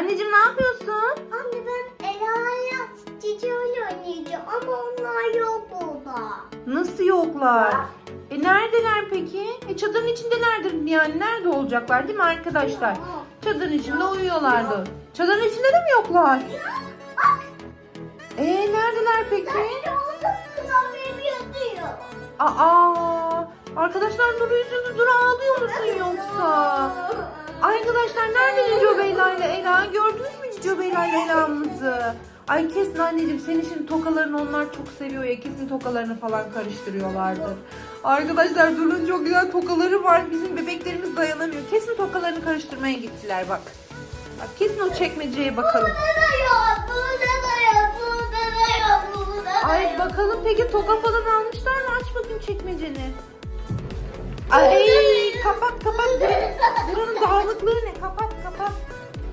Anneciğim ne yapıyorsun? Anne ben Ela'yla Cici öyle oynayacağım ama onlar yok burada. Nasıl yoklar? E neredeler peki? E çadırın içindelerdir yani nerede olacaklar değil mi arkadaşlar? Çadırın içinde uyuyorlardı. Çadırın içinde de mi yoklar? Bak E neredeler peki? ben orada. Aa arkadaşlar Duru üzüldü. Duru ağlıyor musun yoksa? Arkadaşlar nerede Cicio Beyla ile Ela? Gördünüz mü Cicio Beyla ile Ela'mızı? Ay kesin anneciğim senin şimdi tokalarını onlar çok seviyor ya kesin tokalarını falan karıştırıyorlardır. Arkadaşlar Duru'nun çok güzel tokaları var. Bizim bebeklerimiz dayanamıyor. Kesin tokalarını karıştırmaya gittiler bak. Bak kesin o çekmeceye bakalım. Burada da yok, burada da yok, burada da yok, burada da Ay bakalım peki toka falan almışlar mı? Aç bakayım çekmeceni. Ay kapat kapat. Buranın dağınıklığı ne? Kapat kapat.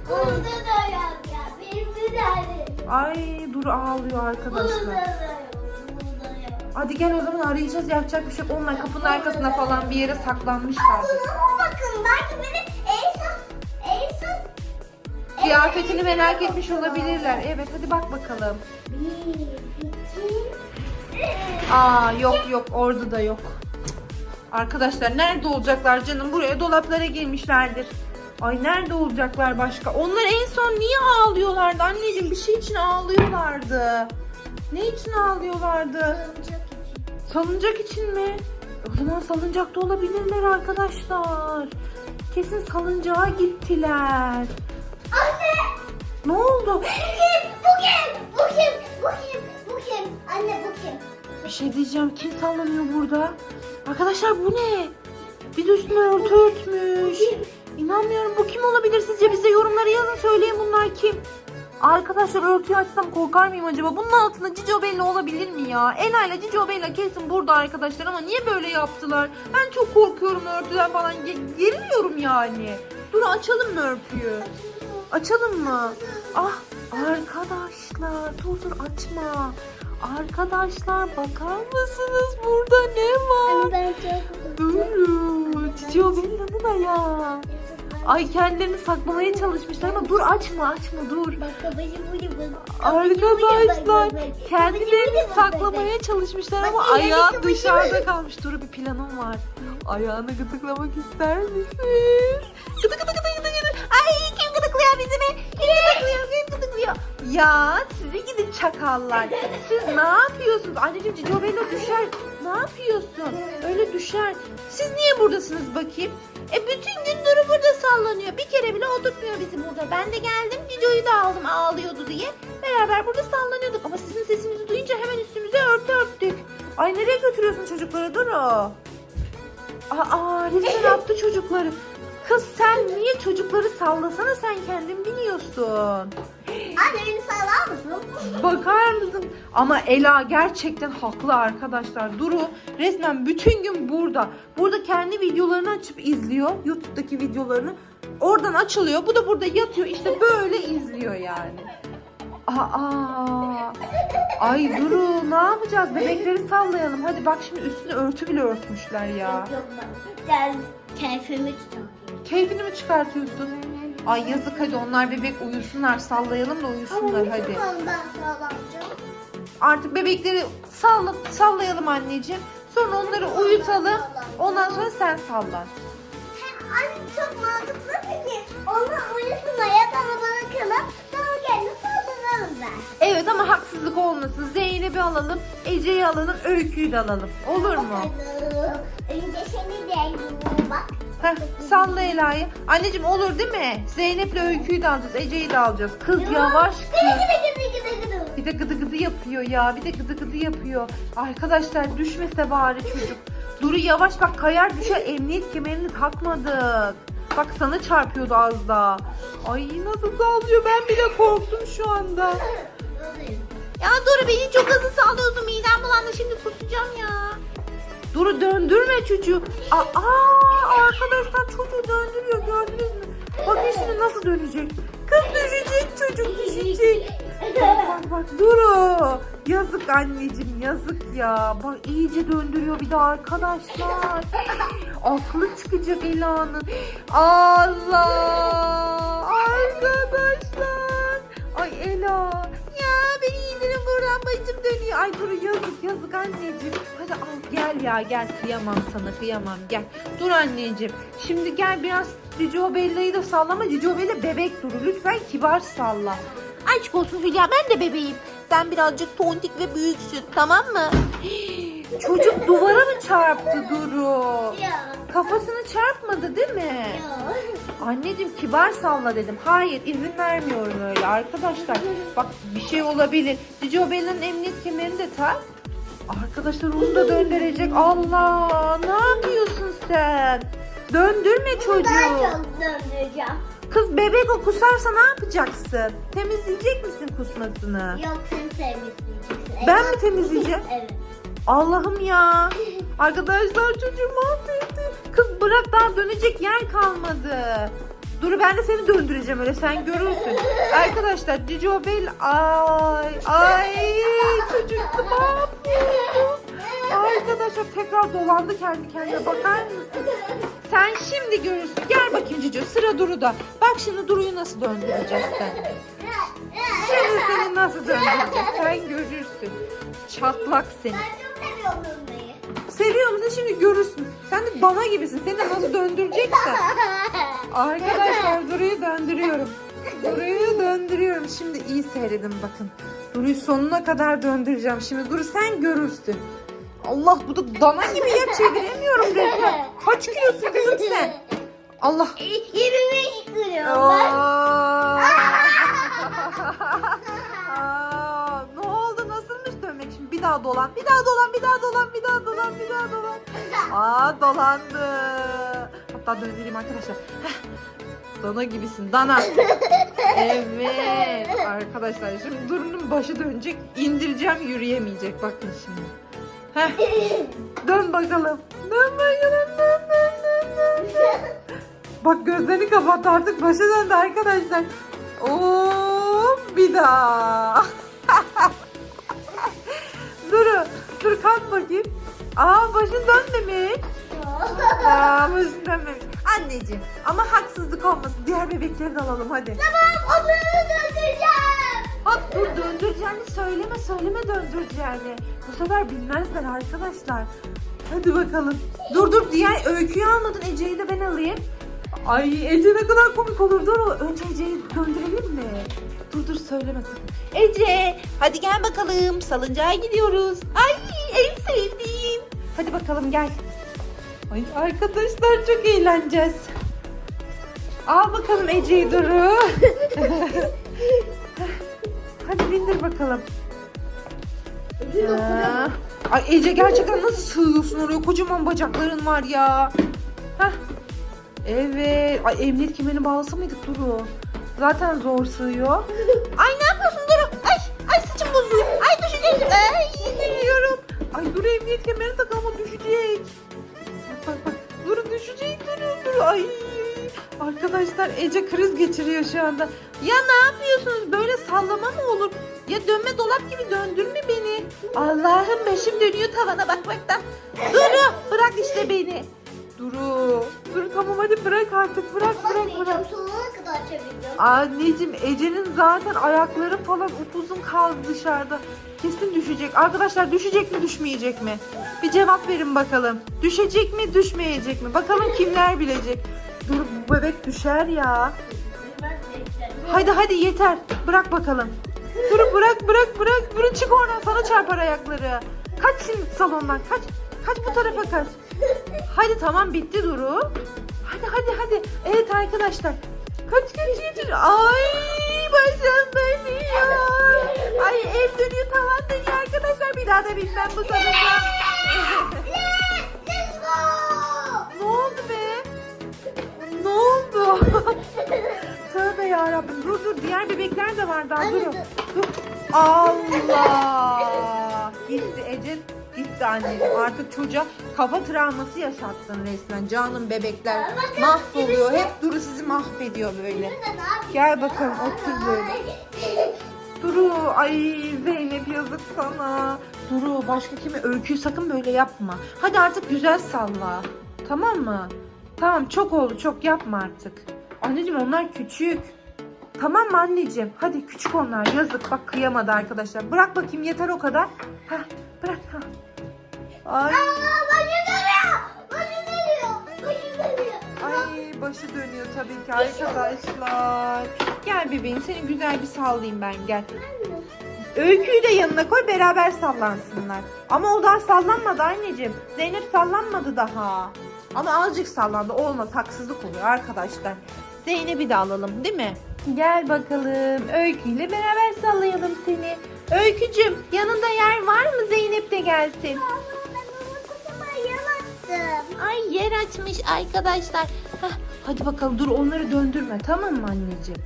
Burada da yok ya, benim güzelim. Ay dur ağlıyor Burada da arkadaşlar. yok, burada yok. Hadi gel o zaman arayacağız yapacak bir şey yok. Onlar kapının arkasına falan bir yere saklanmışlar. Buna bakın, belki benim Elsa, Elsa... Kıyafetini merak etmiş olabilirler. Evet hadi bak bakalım. Bir, iki, üç. Aa yok yok orada da yok. Arkadaşlar nerede olacaklar canım? Buraya dolaplara girmişlerdir. Ay nerede olacaklar başka? Onlar en son niye ağlıyorlardı anneciğim? Bir şey için ağlıyorlardı. Ne için ağlıyorlardı? Salıncak için mi? O zaman salıncakta olabilirler arkadaşlar. Kesin salıncağa gittiler. Anne! Ne oldu? Bu kim? Bu kim? Bu kim? Bu kim? Bu kim? Anne bu kim? Bir şey diyeceğim. Kim sallanıyor burada? Arkadaşlar bu ne? Bir de üstüne örtü örtmüş. İnanmıyorum. Bu kim olabilir sizce? Bize yorumlara yazın. Söyleyin bunlar kim? Arkadaşlar örtüyü açsam korkar mıyım acaba? Bunun altında Cicio Bella olabilir mi ya? Ela ile Cicio Bella kesin burada arkadaşlar ama niye böyle yaptılar? Ben çok korkuyorum örtüden falan. Ge- geriliyorum yani. Dur açalım mı örtüyü? Açalım mı? Ah arkadaşlar dur dur açma. Arkadaşlar bakar mısınız burada ne var? Ay kendilerini saklamaya çalışmışlar ama dur açma açma dur. Bak babacım bu bu. Arkadaşlar kendilerini saklamaya çalışmışlar ama ayağı dışarıda kalmış. Dur bir planım var. Ayağını gıdıklamak ister misin? Gıdı gıdı gıdı gıdı gıdı. Ay kim gıdıklıyor bizimi? Kim gıdıklıyor? Kim gıdıklıyor? Ya sizi gidin çakallar. Siz ne yapıyorsunuz? Anneciğim Cicio Bella düşer. Ne yapıyorsun? Öyle düşer. Siz niye buradasınız bakayım? E bütün gün Duru burada sallanıyor. Bir kere bile oturtmuyor bizi burada. Ben de geldim Cicio'yu da aldım ağlıyordu diye. Beraber burada sallanıyorduk. Ama sizin sesinizi duyunca hemen üstümüze örtü örttük. Ay nereye götürüyorsun çocukları Duru? Aa resmen attı çocukları. Kız sen niye çocukları sallasana sen kendin biliyorsun. Anne beni sağlar mısın? Bakar mısın? Ama Ela gerçekten haklı arkadaşlar. Duru resmen bütün gün burada. Burada kendi videolarını açıp izliyor. YouTube'daki videolarını. Oradan açılıyor. Bu da burada yatıyor. İşte böyle izliyor yani. Aa. Ay Duru ne yapacağız? Bebekleri sallayalım. Hadi bak şimdi üstüne örtü bile örtmüşler ya. Yok ben. Ben keyfimi tutuyorum. Keyfini mi çıkartıyorsun? Ay yazık hadi onlar bebek uyusunlar. Sallayalım da uyusunlar hadi. Artık bebekleri salla, sallayalım anneciğim. Sonra onları uyutalım. Ondan sonra sen sallan. Anne çok mantıklı fikir. Onlar uyusunlar yatağına bırakalım. Sonra kendini saldıralım ben. Evet ama haksızlık olmasın. Zeynep'i alalım, Ece'yi alalım, Öykü'yü de alalım. Olur mu? Önce seni de bak. Heh, salla Ela'yı. Anneciğim olur değil mi? Zeynep'le Öykü'yü de alacağız, Ece'yi de alacağız. Kız yavaş kız. Bir de gıdı gıdı yapıyor ya. Bir de gıdı gıdı yapıyor. Arkadaşlar düşmese bari çocuk. Duru yavaş bak kayar düşer. Emniyet kemerini takmadık. Bak sana çarpıyordu az daha. Ay nasıl sallıyor ben bile korktum şu anda. Ya Duru beni çok hızlı sallıyorsun. Midem bulandı şimdi kusacağım ya. Duru döndürme çocuğu. Aa, arkadaşlar çocuğu döndürüyor gördünüz mü? Bakın şimdi nasıl dönecek. Kız düşecek çocuk düşecek. Bak bak bak Duru. Yazık anneciğim yazık ya. Bak iyice döndürüyor bir de arkadaşlar. Aklı çıkacak Ela'nın. Allah. Arkadaşlar. Ay Ela. Ya beni indirin buradan başım dönüyor. Ay dur yazık yazık anneciğim. Hadi al gel ya gel kıyamam sana kıyamam gel. Dur anneciğim. Şimdi gel biraz Cicio Bella'yı da sallama. Cicio Bella bebek duru. Lütfen kibar salla. Aşk olsun Hülya ben de bebeğim. Sen birazcık tontik ve büyüksün tamam mı? Çocuk duvara mı çarptı Duru? Ya. Kafasını çarpmadı değil mi? Ya. Anneciğim kibar salla dedim. Hayır izin vermiyorum öyle arkadaşlar. Bak bir şey olabilir. Cicio Bella'nın emniyet kemerini de tak. Arkadaşlar onu da döndürecek. Allah ne yapıyorsun sen? Döndürme çocuğu. çok döndüreceğim. Kız bebek o kusarsa ne yapacaksın? Temizleyecek misin kusmasını? Yok sen temizleyeceksin. Ben mi temizleyeceğim? Evet. Allah'ım ya. Arkadaşlar çocuğu mahvetti. Kız bırak daha dönecek yer kalmadı. Dur ben de seni döndüreceğim öyle sen görürsün. Arkadaşlar Cicio Bell ay ay çocuk mahvoldu. Arkadaşlar tekrar dolandı kendi kendine bakar mısın? Sen şimdi görürsün. Gel bakayım Cicio sıra Duru'da. Bak şimdi Duru'yu nasıl döndüreceğiz sen. Şimdi seni nasıl döndüreceğiz sen görürsün. Çatlak seni. Seviyorum dönmeyi. Seviyor musun? Şimdi görürsün. Sen de bana gibisin. Seni de nasıl döndüreceksen. Arkadaşlar Duru'yu döndürüyorum. Duru'yu döndürüyorum. Şimdi iyi seyredin bakın. Duru'yu sonuna kadar döndüreceğim. Şimdi Duru sen görürsün. Allah bu da dana gibi ya çeviremiyorum resmen. Kaç kilosun kızım sen? Allah. 25 kilo. daha dolan. Bir daha dolan, bir daha dolan, bir daha dolan, bir daha dolan. Aa dolandı. Hatta döndüreyim arkadaşlar. Heh. Dana gibisin dana. Evet arkadaşlar şimdi Duru'nun başı dönecek. indireceğim yürüyemeyecek. Bakın şimdi. Heh. Dön bakalım. Dön bakalım. Dön, dön, dön, dön, dön. Bak gözlerini kapattı artık başı döndü arkadaşlar. Oo bir daha. Dur kalk bakayım. Aa başın dönmemiş. Aa başın dönmemiş. Anneciğim ama haksızlık olmasın. Diğer bebekleri de alalım hadi. Tamam onları döndüreceğim. Bak dur döndüreceğini söyleme söyleme döndüreceğini. Bu sefer bilmezler arkadaşlar. Hadi bakalım. Dur dur diğer öyküyü almadın Ece'yi de ben alayım. Ay Ece ne kadar komik olur. Dur önce Ece'yi döndürelim mi? Dur dur söyleme sakın. Ece hadi gel bakalım salıncağa gidiyoruz. Ay en sevdiğim. Hadi bakalım gel. Ay arkadaşlar çok eğleneceğiz. Al bakalım Ece'yi Duru. Hadi bindir bakalım. Ha. Ay Ece gerçekten nasıl sığıyorsun oraya? Kocaman bacakların var ya. Hah. Evet. Ay emniyet kemerini bağlasa mıydık Duru? Zaten zor sığıyor. Ay ne yapıyorsun Duru? Ay, ay saçım bozuyor. Ay düşecek. Ay düşüyorum. Ay Duru emniyet kemerini tak ama düşecek. Duru düşecek Duru Duru. Ay. Arkadaşlar Ece kriz geçiriyor şu anda. Ya ne yapıyorsunuz? Böyle sallama mı olur? Ya dönme dolap gibi döndürme beni. Allah'ım başım dönüyor tavana bakmaktan. Duru bırak işte beni. Duru. Duru tamam hadi bırak artık bırak bırak bırak. Sonuna kadar çevireceğim. Anneciğim Ece'nin zaten ayakları falan upuzun kaldı dışarıda. Kesin düşecek. Arkadaşlar düşecek mi düşmeyecek mi? Bir cevap verin bakalım. Düşecek mi düşmeyecek mi? Bakalım kimler bilecek. Dur bu bebek düşer ya. Hadi hadi yeter. Bırak bakalım. Dur bırak bırak bırak. Dur çık oradan sana çarpar ayakları. Kaç salondan kaç. Kaç bu tarafa kaç. Hadi tamam bitti Duru. Hadi hadi hadi. Evet arkadaşlar. Kaç kaç kaç. Ay başım dönüyor. Ay ev dönüyor tavan dönüyor arkadaşlar. Bir daha da bilmem bu tarafa. Ne oldu be? Ne oldu? Tövbe yarabbim. Dur dur diğer bebekler de var daha. Dur. Allah. Gitti anneciğim. Artık çocuğa kafa travması yaşattın resmen. Canım bebekler Bakın, mahvoluyor. Hep Duru sizi mahvediyor böyle. Gel bakalım otur böyle. Duru ay Zeynep yazık sana. Duru başka kime öyküyü sakın böyle yapma. Hadi artık güzel salla. Tamam mı? Tamam çok oldu çok yapma artık. Anneciğim onlar küçük. Tamam mı anneciğim? Hadi küçük onlar yazık bak kıyamadı arkadaşlar. Bırak bakayım yeter o kadar. Heh, bırak. Heh. Ay, Aa, başı dönüyor. Başı dönüyor. Başı dönüyor. ay başı dönüyor tabii ki arkadaşlar. Gel bebeğim seni güzel bir sallayayım ben gel. Öyküyü de yanına koy beraber sallansınlar. Ama o daha sallanmadı anneciğim. Zeynep sallanmadı daha. Ama azıcık sallandı. Olmaz haksızlık oluyor arkadaşlar. Zeynep'i de alalım değil mi? Gel bakalım. Öyküyle beraber sallayalım seni. Öykücüm yanında yer var mı Zeynep de gelsin. Yalattım. Ay yer açmış arkadaşlar. Hah, hadi bakalım dur onları döndürme tamam mı anneciğim?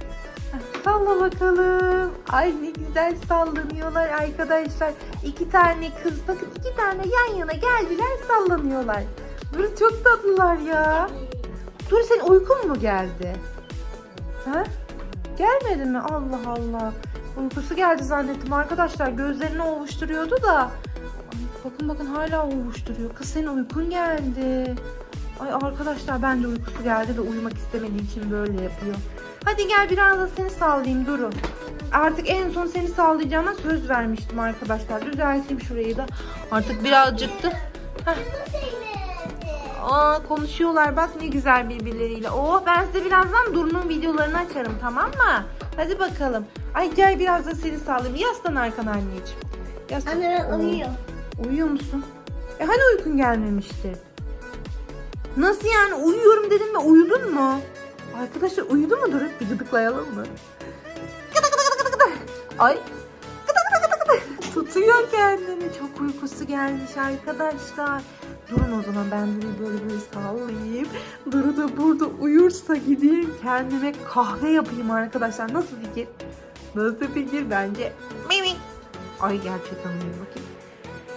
Hah, Salla bakalım. Ay ne güzel sallanıyorlar arkadaşlar. İki tane kız bakın iki tane yan yana geldiler sallanıyorlar. Dur çok tatlılar ya. Dur senin uykun mu geldi? Ha? Gelmedi mi? Allah Allah. Uykusu geldi zannettim arkadaşlar. Gözlerini ovuşturuyordu da. Bakın bakın hala ovuşturuyor. Kız senin uykun geldi. Ay arkadaşlar ben de uykusu geldi de uyumak istemediği için böyle yapıyor. Hadi gel biraz da seni sallayayım Duru. Artık en son seni sallayacağıma söz vermiştim arkadaşlar. Düzelteyim şurayı da. Artık birazcık da. Aa konuşuyorlar bak ne güzel birbirleriyle. Oh ben size birazdan Duru'nun videolarını açarım tamam mı? Hadi bakalım. Ay gel biraz da seni sallayayım. Yaslan arkana anneciğim. Yaslan. Anne uyuyorum. Uyuyor musun? E hani uykun gelmemişti? Nasıl yani uyuyorum dedim ve uyudun mu? Arkadaşlar uyudu mu Duru? Bir gıdıklayalım mı? Ay. Tutuyor kendini. Çok uykusu gelmiş arkadaşlar. Durun o zaman ben Duru'yu böyle böyle sallayayım. Duru da burada uyursa gideyim kendime kahve yapayım arkadaşlar. Nasıl fikir? Nasıl fikir bence? Mimi. Ay gerçekten uyuyor bakayım.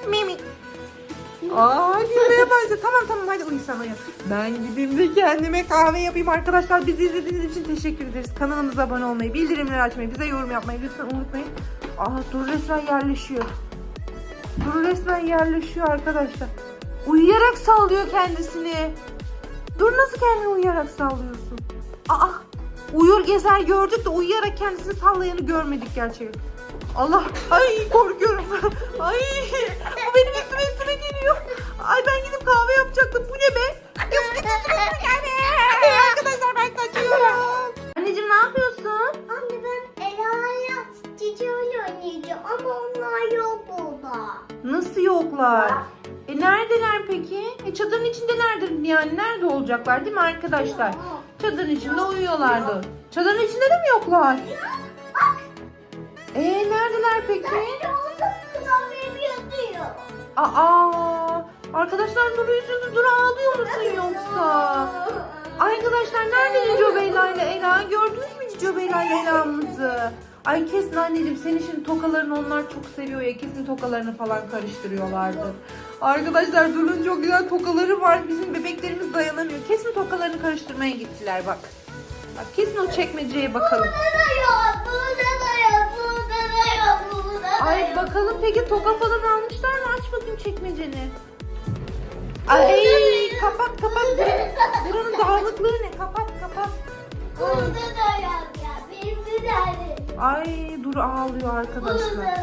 Mimi. Aa hadi uyumaya başla. Tamam tamam hadi uyu sen uyu. Ben gideyim de kendime kahve yapayım arkadaşlar. Bizi izlediğiniz için teşekkür ederiz. Kanalımıza abone olmayı, bildirimleri açmayı, bize yorum yapmayı lütfen unutmayın. Aa dur resmen yerleşiyor. Dur resmen yerleşiyor arkadaşlar. Uyuyarak sallıyor kendisini. Dur nasıl kendini uyuyarak sallıyorsun? Aa uyur gezer gördük de uyuyarak kendisini sallayanı görmedik gerçekten. Allah ay korkuyorum. ay bu benim üstüme üstüme geliyor. Ay ben gidip kahve yapacaktım. Bu ne be? Üstüme üstüme gelme. Arkadaşlar ben kaçıyorum. Anneciğim ne yapıyorsun? Anne ben Ela'ya Cici öyle oynayacağım ama onlar yok burada. Nasıl yoklar? E neredeler peki? E çadırın içindelerdir yani. Nerede olacaklar değil mi arkadaşlar? Çadırın içinde uyuyorlardı. Çadırın içinde de mi yoklar? E neredeler peki? Aa, arkadaşlar Nuru yüzünde Duru ağlıyor musun yoksa? Arkadaşlar nerede Cico Beyla ile Ela? Gördünüz mü Cico Beyla ile Ela'mızı? Ay kesin anneciğim senin şimdi tokalarını onlar çok seviyor ya kesin tokalarını falan karıştırıyorlardır. Arkadaşlar Duru'nun çok güzel tokaları var. Bizim bebeklerimiz dayanamıyor. Kesin tokalarını karıştırmaya gittiler bak. Bak kesin o çekmeceye bakalım. Burada da yok, burada da yok, bakalım peki toka falan almışlar mı? Aç bakayım çekmeceni. Ay kapat kapat. Buranın- dağınıklığı ne? Kapat kapat. Burada da yok ya, benim bir tane. Ay dur ağlıyor Burada arkadaşlar. da yok,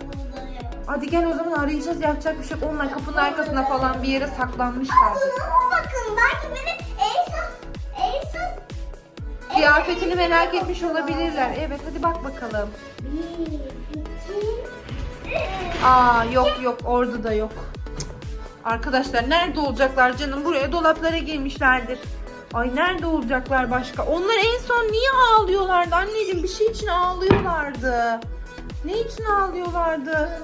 burada da yok. Hadi gel o zaman arayacağız yapacak bir şey yok. Onlar kapının arkasına falan bir yere saklanmışlar. Buna bakın, belki benim Elsa, Elsa. Kıyafetini merak etmiş olabilirler. Evet hadi bak bakalım. Bir, iki. Aa yok yok orada da yok. Arkadaşlar nerede olacaklar canım? Buraya dolaplara girmişlerdir. Ay nerede olacaklar başka? Onlar en son niye ağlıyorlardı? Anneciğim bir şey için ağlıyorlardı. Ne için ağlıyorlardı?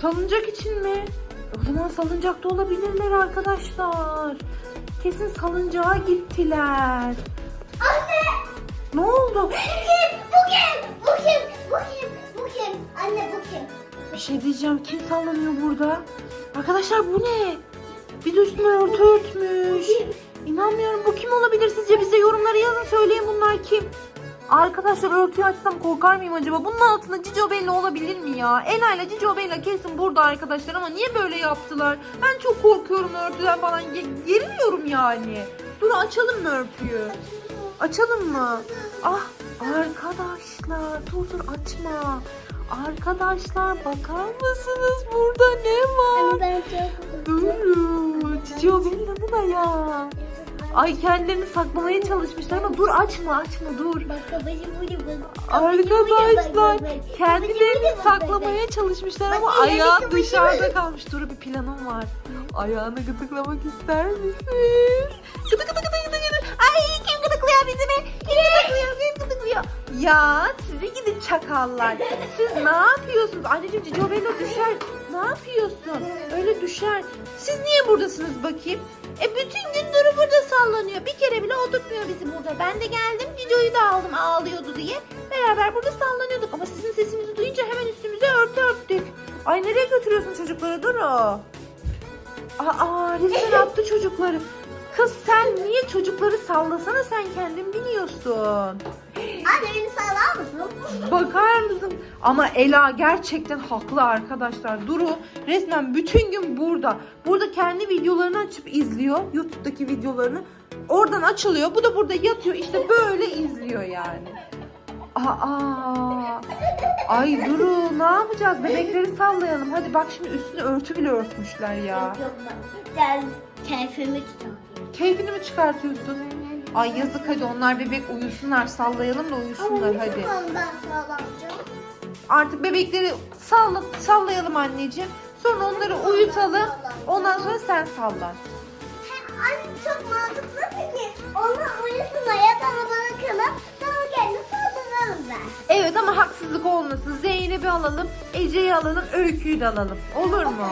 Salıncak için mi? O zaman salıncakta olabilirler arkadaşlar. Kesin salıncağa gittiler. Anne! Ne oldu? Bu kim? Bu Bir şey diyeceğim. Kim sallanıyor burada? Arkadaşlar bu ne? Bir de üstüne örtü örtmüş. İnanmıyorum. Bu kim olabilir sizce? Bize yorumlara yazın. Söyleyin bunlar kim? Arkadaşlar örtüyü açsam korkar mıyım acaba? Bunun altında Cicio Bella olabilir mi ya? Ela ile Cicio Bella kesin burada arkadaşlar ama niye böyle yaptılar? Ben çok korkuyorum örtüden falan. Ge- Geriliyorum yani. Dur açalım mı örtüyü? Açalım mı? Ah Arkadaşlar dur dur açma. Arkadaşlar bakar mısınız burada ne var? Ben çok Durun. Cici Obella'nın ayağı. Ay kendilerini saklamaya çalışmışlar ama dur açma açma dur. Arkadaşlar kendilerini saklamaya çalışmışlar ama ayağı dışarıda kalmış. Dur bir planım var. Ayağını gıdıklamak ister misin? Gıdı gıdı gıdı gıdı gıdı. Ay kim gıdıklıyor bizi be? Kim gıdıklıyor? Kim gıdıklıyor? Ya sizi gidin çakallar. Siz ne yapıyorsunuz? Anneciğim Cici Obella düşer. Ne yapıyorsun? Öyle düşer. Siz niye buradasınız bakayım? E bütün gün Duru burada sallanıyor. Bir kere bile oturtmuyor bizi burada. Ben de geldim Cico'yu da aldım ağlıyordu diye. Beraber burada sallanıyorduk. Ama sizin sesinizi duyunca hemen üstümüze örtü örttük. Ay nereye götürüyorsun çocukları Duru? Aa resmen attı çocukları. Kız sen niye çocukları sallasana sen kendin biliyorsun. Anne beni sağlar mısın? Bakar mısın? Ama Ela gerçekten haklı arkadaşlar. Duru resmen bütün gün burada. Burada kendi videolarını açıp izliyor. YouTube'daki videolarını. Oradan açılıyor. Bu da burada yatıyor. İşte böyle izliyor yani. Aa. Ay Duru ne yapacağız? Bebekleri sallayalım. Hadi bak şimdi üstüne örtü bile örtmüşler ya. Yok yok ben. Keyfimi tutarım. Keyfini mi çıkartıyorsun? Ay yazık hadi onlar bebek uyusunlar. Sallayalım da uyusunlar hadi. Ondan sağlamcım. Artık bebekleri salla, sallayalım anneciğim. Sonra onları uyutalım. Ondan sonra sen sallan. Anne çok mantıklı peki. Onlar uyusunlar yatağına bırakalım. Sonra kendini saldıralım ben. Evet ama haksızlık olmasın. Zeynep'i alalım, Ece'yi alalım, Öykü'yü de alalım. Olur mu?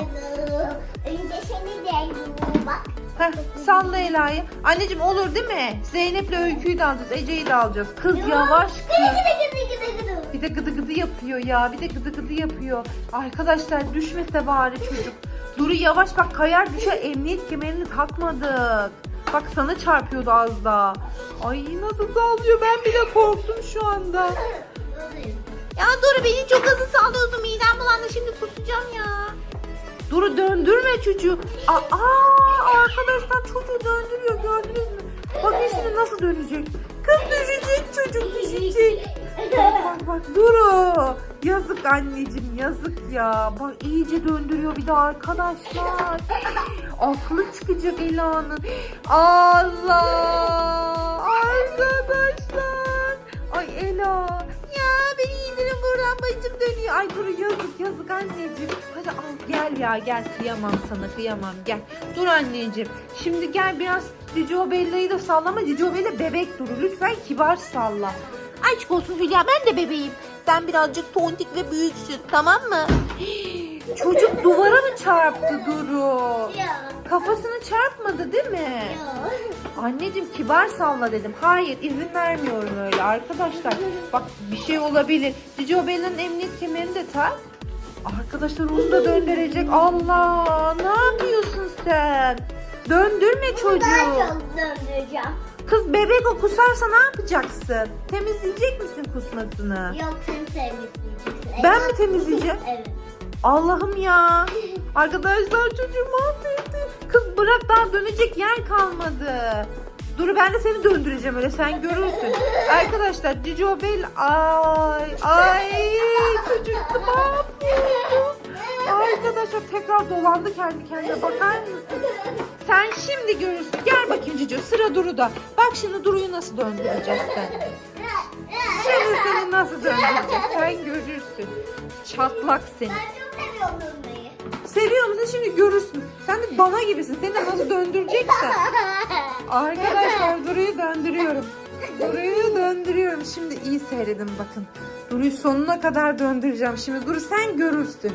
Önce seni de bak. Heh, salla Ela'yı. Anneciğim olur değil mi? Zeynep'le Öykü'yü de alacağız, Ece'yi de alacağız. Kız yavaş kız. Bir de gıdı gıdı yapıyor ya. Bir de gıdı gıdı yapıyor. Arkadaşlar düşmese bari çocuk. Duru yavaş bak kayar düşer. Emniyet kemerini takmadık. Bak sana çarpıyordu az daha. Ay nasıl sallıyor ben bile korktum şu anda. Ya Duru beni çok hızlı sallıyorsun. Midem bulandı şimdi kusacağım ya. Duru döndürme çocuğu. Aa, arkadaşlar çocuğu döndürüyor gördünüz mü? Bak şimdi nasıl dönecek. Kız düşecek çocuk düşecek. Bak bak bak Duru. Yazık anneciğim yazık ya. Bak iyice döndürüyor bir de arkadaşlar. Aklı çıkacak Ela'nın. Allah. Arkadaşlar. Ay Ela. Ya beni indirin buradan bacım dönüyor. Ay Duru yazık yazık anneciğim. Hadi al gel ya gel kıyamam sana kıyamam gel. Dur anneciğim. Şimdi gel biraz Cicio Bella'yı da sallama. Cicio Bella bebek Duru. Lütfen kibar salla. Aşk olsun Hülya ben de bebeğim. Sen birazcık tontik ve büyüksün tamam mı? Çocuk duvara mı çarptı Duru? Ya. Kafasını çarpmadı değil mi? Ya. Anneciğim kibar salla dedim. Hayır izin vermiyorum öyle arkadaşlar. Bak bir şey olabilir. Cici Bella'nın emniyet kemerini de tak. Arkadaşlar onu da döndürecek. Allah ne yapıyorsun sen? Döndürme Daha çocuğu. çok döndüreceğim. Kız bebek o kusarsa ne yapacaksın? Temizleyecek misin kusmasını? Yok sen temizleyeceksin. Ben Evet. mi temizleyeceğim? Evet. Allah'ım ya. Arkadaşlar çocuğu mahvetti. Kız bırak daha dönecek yer kalmadı. Dur ben de seni döndüreceğim öyle sen görürsün. Arkadaşlar Cicio Bell ay ay çocuk mahvoldu. Arkadaşlar tekrar dolandı kendi kendine bakar mısın? Sen şimdi görürsün. Gel bakayım Cicio sıra Duru'da. Bak şimdi Duru'yu nasıl döndüreceğiz sen. Şimdi seni nasıl döndüreceğiz sen görürsün. Çatlak seni. Ben çok seviyorum musun? Şimdi görürsün. Sen de bana gibisin. Seni de nasıl döndüreceksen. Arkadaşlar Duru'yu döndürüyorum. Duru'yu döndürüyorum. Şimdi iyi seyredin bakın. Duru'yu sonuna kadar döndüreceğim. Şimdi Duru sen görürsün.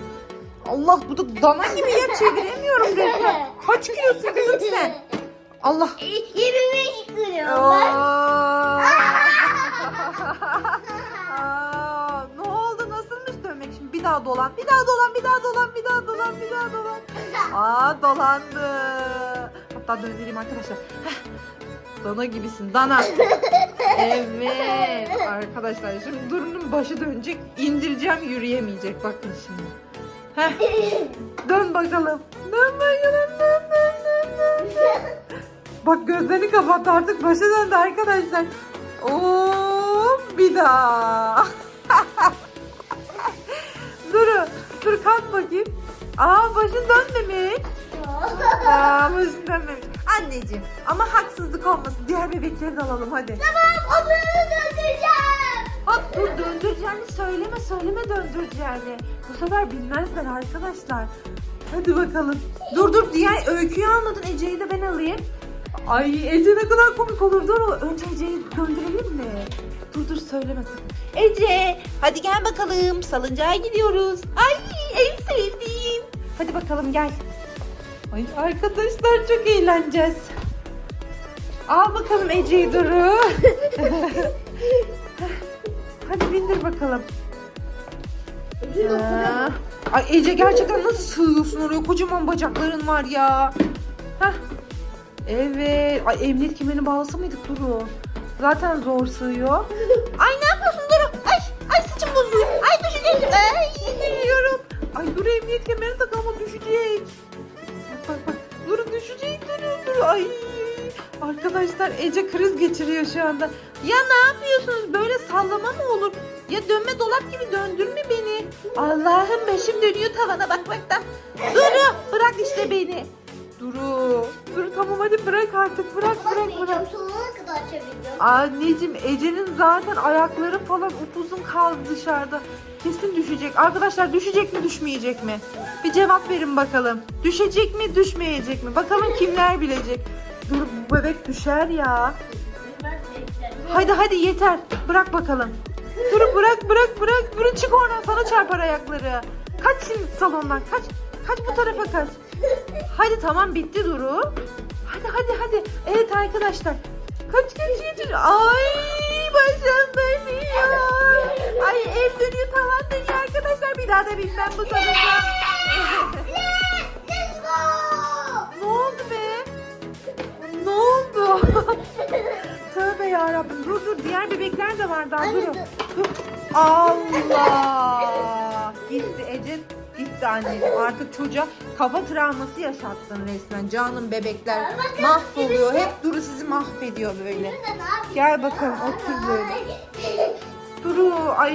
Allah bu da dana gibi ya çeviremiyorum resmen. Kaç kilosun kızım sen? Allah. 25 kilo ben. Bir daha dolan, bir daha dolan, bir daha dolan, bir daha dolan, bir daha dolan. Aa dolandı. Hatta döndüreyim arkadaşlar. Heh. Dana gibisin, dana. Evet arkadaşlar şimdi Duru'nun başı dönecek. indireceğim yürüyemeyecek. Bakın şimdi. Heh. Dön bakalım. Dön bakalım. Dön, dön, dön, dön, dön. Bak gözlerini kapattı artık başa döndü arkadaşlar. Oo, bir daha. Dur kalk bakayım. Aa başın dönmemiş. Aa başın dönmemiş. Anneciğim ama haksızlık olmasın. Diğer bebekleri de alalım hadi. Tamam onu döndüreceğim. Bak dur döndüreceğini söyleme söyleme döndüreceğini. Bu sefer bilmezler arkadaşlar. Hadi bakalım. Dur dur diğer öyküyü almadın Ece'yi de ben alayım. Ay Ece ne kadar komik olur. Dur o önce Ece'yi döndürelim mi? Dur dur söyleme sakın. Ece hadi gel bakalım salıncağa gidiyoruz. Ay en sevdiğim. Hadi bakalım gel. Ay arkadaşlar çok eğleneceğiz. Al bakalım Ece'yi Duru. Hadi bindir bakalım. Ha. Ay Ece gerçekten nasıl sığıyorsun oraya? Kocaman bacakların var ya. Hah. Evet. Ay emniyet kemerini bağlasa mıydık Duru? Zaten zor sığıyor. Ay ne yapıyorsun Duru? Ay, ay saçım bozuyor. Ay düşecek. Ay. Ay Duru emniyet kemerini tak ama düşecek. Bak bak bak. Duru düşecek Duru Duru. Ay. Arkadaşlar Ece kriz geçiriyor şu anda. Ya ne yapıyorsunuz? Böyle sallama mı olur? Ya dönme dolap gibi döndürme beni. Allah'ım başım dönüyor tavana bakmaktan. Duru bırak işte beni. Duru. Duru tamam hadi bırak artık bırak bırak bırak. Kadar çevirdim. Anneciğim Ece'nin zaten ayakları falan upuzun kaldı dışarıda. Kesin düşecek. Arkadaşlar düşecek mi düşmeyecek mi? Bir cevap verin bakalım. Düşecek mi düşmeyecek mi? Bakalım kimler bilecek. Dur bu bebek düşer ya. Hadi hadi yeter. Bırak bakalım. Dur bırak bırak bırak. Dur çık oradan sana çarpar ayakları. Kaç şimdi salondan kaç. Kaç bu tarafa kaç. Hadi tamam bitti Duru. Hadi hadi hadi. Evet arkadaşlar. Kaç kaç kaç. Ay başım dönüyor. Ay ev dönüyor tavan dönüyor arkadaşlar. Bir daha da bilmem bu go. ne oldu be? Ne oldu? Tövbe yarabbim. Dur dur diğer bebekler de var daha durun. dur. Dur. Allah! Gitti anneciğim. Artık çocuğa kafa travması yaşattın resmen. Canım bebekler mahvoluyor. Hep Duru sizi mahvediyor böyle. Gel bakalım otur böyle. Duru ay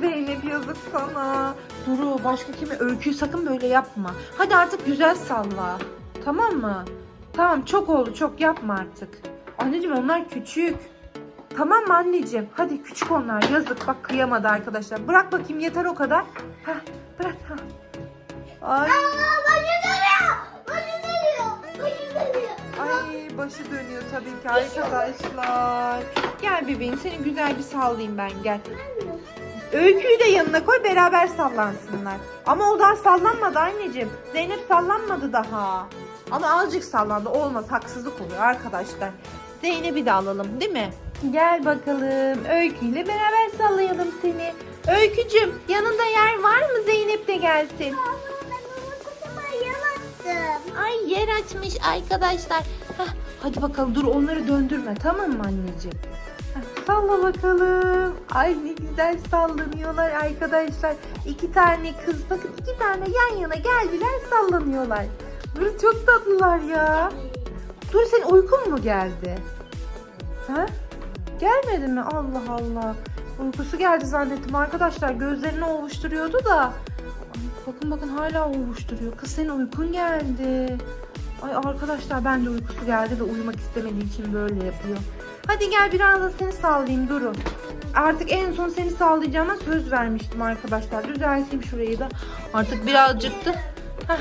Zeynep yazık sana. Duru başka kime öyküyü sakın böyle yapma. Hadi artık güzel salla. Tamam mı? Tamam çok oldu çok yapma artık. Anneciğim onlar küçük. Tamam mı anneciğim? Hadi küçük onlar yazık bak kıyamadı arkadaşlar. Bırak bakayım yeter o kadar. Heh, bırak. Heh. Ay, Aa, başım dönüyor. Başım dönüyor. Başım dönüyor. ay başı dönüyor tabii ki arkadaşlar. Gel bebeğim seni güzel bir sallayayım ben gel. Öyküyü de yanına koy beraber sallansınlar. Ama o daha sallanmadı anneciğim. Zeynep sallanmadı daha. Ama azıcık sallandı. Olmaz haksızlık oluyor arkadaşlar. Zeynep'i de alalım değil mi? Gel bakalım. Öyküyle beraber sallayalım seni. Öykücüm yanında yer var mı Zeynep de gelsin? Yalattım. Ay yer açmış arkadaşlar. Heh, hadi bakalım dur onları döndürme tamam mı anneciğim? Heh, salla bakalım. Ay ne güzel sallanıyorlar arkadaşlar. İki tane kız bakın iki tane yan yana geldiler sallanıyorlar. Dur çok tatlılar ya. Dur senin uykun mu geldi? Ha? Gelmedi mi? Allah Allah. Uykusu geldi zannettim arkadaşlar. Gözlerini ovuşturuyordu da. Bakın bakın hala ovuşturuyor. Kız senin uykun geldi. Ay arkadaşlar ben de uykusu geldi ve uyumak istemediği için böyle yapıyor. Hadi gel biraz da seni sallayayım Duru. Artık en son seni sallayacağıma söz vermiştim arkadaşlar. Düzelteyim şurayı da. Artık birazcık da. Heh.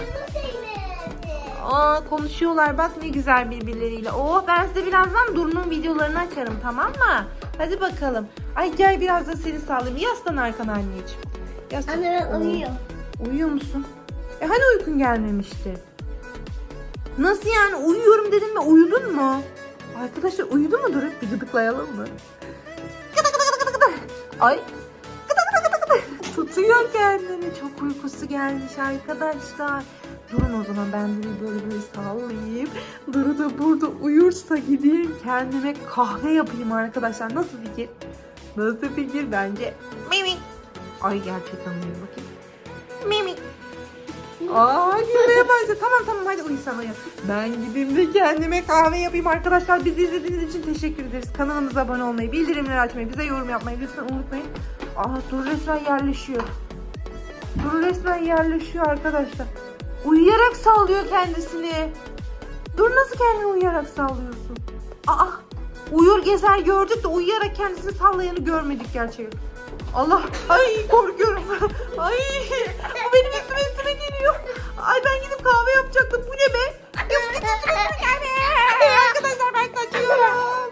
Aa konuşuyorlar bak ne güzel birbirleriyle. Oh ben size birazdan Duru'nun videolarını açarım tamam mı? Hadi bakalım. Ay gel biraz da seni sallayayım. Yaslan arkana anneciğim. Yaslan. Anne ben uyuyorum. Uyuyor musun? E hani uykun gelmemişti? Nasıl yani uyuyorum dedin ve uyudun mu? Arkadaşlar uyudu mu Duru? Bir gıdıklayalım mı? Gıdı gıdı gıdı gıdı gıdı. Ay. Gıdı gıdı gıdı gıdı. Tutuyor kendini. Çok uykusu gelmiş arkadaşlar. Durun o zaman ben Duru'yu böyle böyle sallayayım. Duru da burada uyursa gideyim kendime kahve yapayım arkadaşlar. Nasıl fikir? Nasıl fikir bence? Mimi. Ay gerçekten uyuyor bakayım. Mimi. Aa hadi uyumaya başla. Tamam tamam hadi uyu sen uyu. Ben gideyim de kendime kahve yapayım arkadaşlar. Bizi izlediğiniz için teşekkür ederiz. Kanalımıza abone olmayı, bildirimleri açmayı, bize yorum yapmayı lütfen unutmayın. Aa Duru resmen yerleşiyor. Duru resmen yerleşiyor arkadaşlar. Uyuyarak sallıyor kendisini. Dur nasıl kendini uyuyarak sallıyorsun? Aa uyur gezer gördük de uyuyarak kendisini sallayanı görmedik gerçekten. Allah. Ay korkuyorum. Ay bu benim üstüme üstüme geliyor. Ay ben gidip kahve yapacaktım. Bu ne be? Yok git üstüme üstüme gelme. Arkadaşlar ben kaçıyorum.